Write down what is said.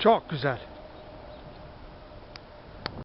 Çok güzel.